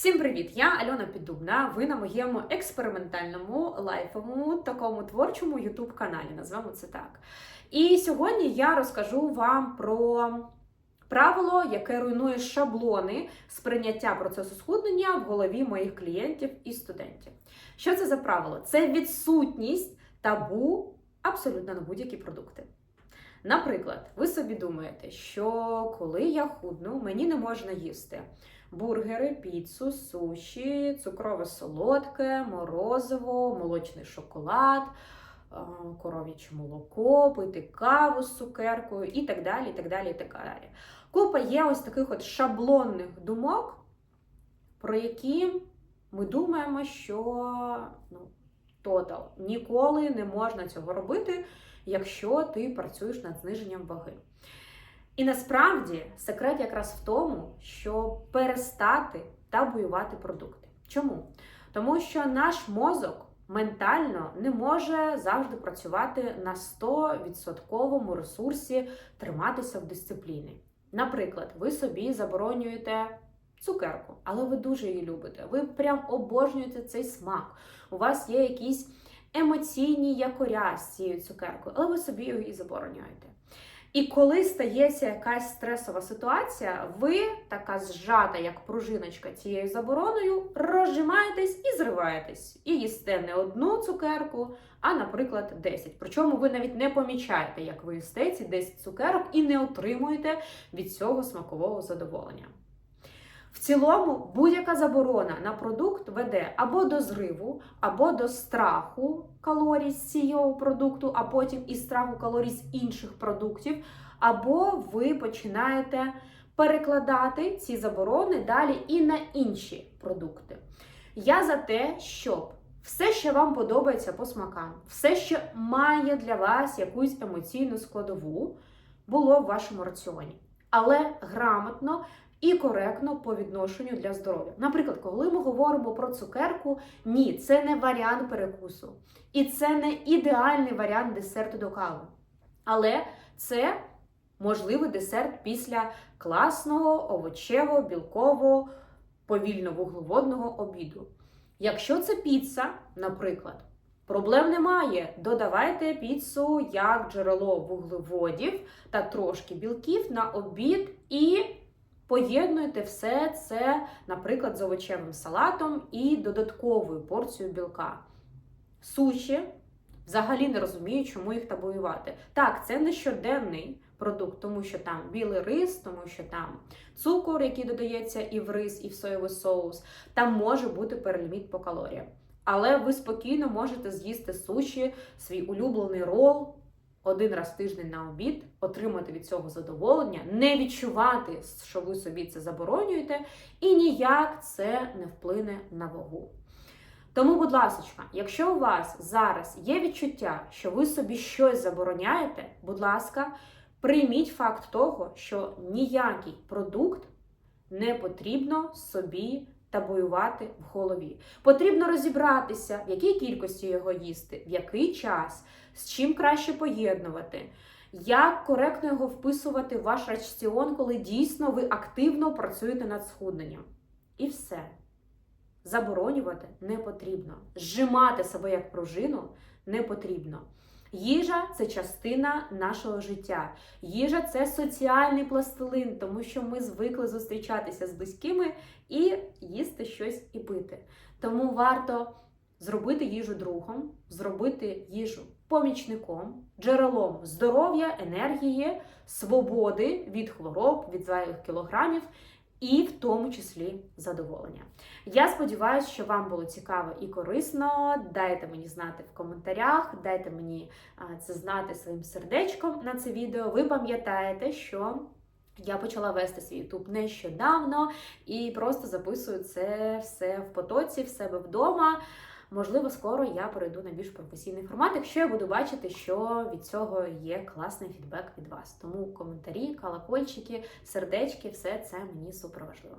Всім привіт! Я Альона Піддубна. Ви на моєму експериментальному лайфовому такому творчому ютуб каналі. Назвемо це так. І сьогодні я розкажу вам про правило, яке руйнує шаблони сприйняття процесу схуднення в голові моїх клієнтів і студентів. Що це за правило? Це відсутність табу абсолютно на будь-які продукти. Наприклад, ви собі думаєте, що коли я худну, мені не можна їсти бургери, піцу, суші, цукрове солодке, морозиво, молочний шоколад, е, коров'яче молоко, пити каву з цукеркою і так далі. так далі, і так далі. Купа є ось таких от шаблонних думок, про які ми думаємо, що ну, тотал ніколи не можна цього робити, якщо ти працюєш над зниженням ваги. І насправді секрет якраз в тому, що перестати табуювати продукти. Чому? Тому що наш мозок ментально не може завжди працювати на 100% ресурсі, триматися в дисципліні. Наприклад, ви собі заборонюєте цукерку, але ви дуже її любите. Ви прям обожнюєте цей смак. У вас є якісь емоційні якоря з цією цукеркою, але ви собі її забороняєте. І коли стається якась стресова ситуація, ви, така зжата, як пружиночка цією забороною, розжимаєтесь і зриваєтесь. І їсте не одну цукерку, а, наприклад, 10. Причому ви навіть не помічаєте, як ви їсте ці 10 цукерок і не отримуєте від цього смакового задоволення. В цілому, будь-яка заборона на продукт веде або до зриву, або до страху калорій з цього продукту, а потім і страху калорій з інших продуктів, або ви починаєте перекладати ці заборони далі і на інші продукти. Я за те, щоб все, що вам подобається по смакам, все, що має для вас якусь емоційну складову, було в вашому раціоні. Але грамотно і коректно по відношенню для здоров'я. Наприклад, коли ми говоримо про цукерку, ні, це не варіант перекусу. І це не ідеальний варіант десерту до кави. Але це можливий десерт після класного, овочевого, білкового, повільно-вуглеводного обіду. Якщо це піца, наприклад, проблем немає. Додавайте піцу як джерело вуглеводів та трошки білків на обід і Поєднуйте все це, наприклад, з овочевим салатом і додатковою порцією білка. Суші взагалі не розумію, чому їх табуювати. Так, це не щоденний продукт, тому що там білий рис, тому що там цукор, який додається і в рис, і в соєвий соус. Там може бути переліміт по калоріям. Але ви спокійно можете з'їсти суші, свій улюблений рол один раз в тиждень на обід, отримати від цього задоволення, не відчувати, що ви собі це заборонюєте, і ніяк це не вплине на вагу. Тому, будь ласка, якщо у вас зараз є відчуття, що ви собі щось забороняєте, будь ласка, прийміть факт того, що ніякий продукт не потрібно собі табуювати в голові. Потрібно розібратися, в якій кількості його їсти, в який час, з чим краще поєднувати, як коректно його вписувати в ваш раціон, коли дійсно ви активно працюєте над схудненням. І все. Заборонювати не потрібно. Зжимати себе як пружину не потрібно. Їжа це частина нашого життя. Їжа це соціальний пластилин, тому що ми звикли зустрічатися з близькими і їсти щось і пити. Тому варто зробити їжу другом, зробити їжу помічником, джерелом здоров'я, енергії, свободи від хвороб, від зайвих кілограмів і в тому числі задоволення. Я сподіваюся, що вам було цікаво і корисно. Дайте мені знати в коментарях, дайте мені це знати своїм сердечком на це відео. Ви пам'ятаєте, що. Я почала вести свій YouTube нещодавно і просто записую це все в потоці, в себе вдома. Можливо, скоро я перейду на більш професійний формат, якщо я буду бачити, що від цього є класний фідбек від вас. Тому коментарі, колокольчики, сердечки все це мені супер важливо.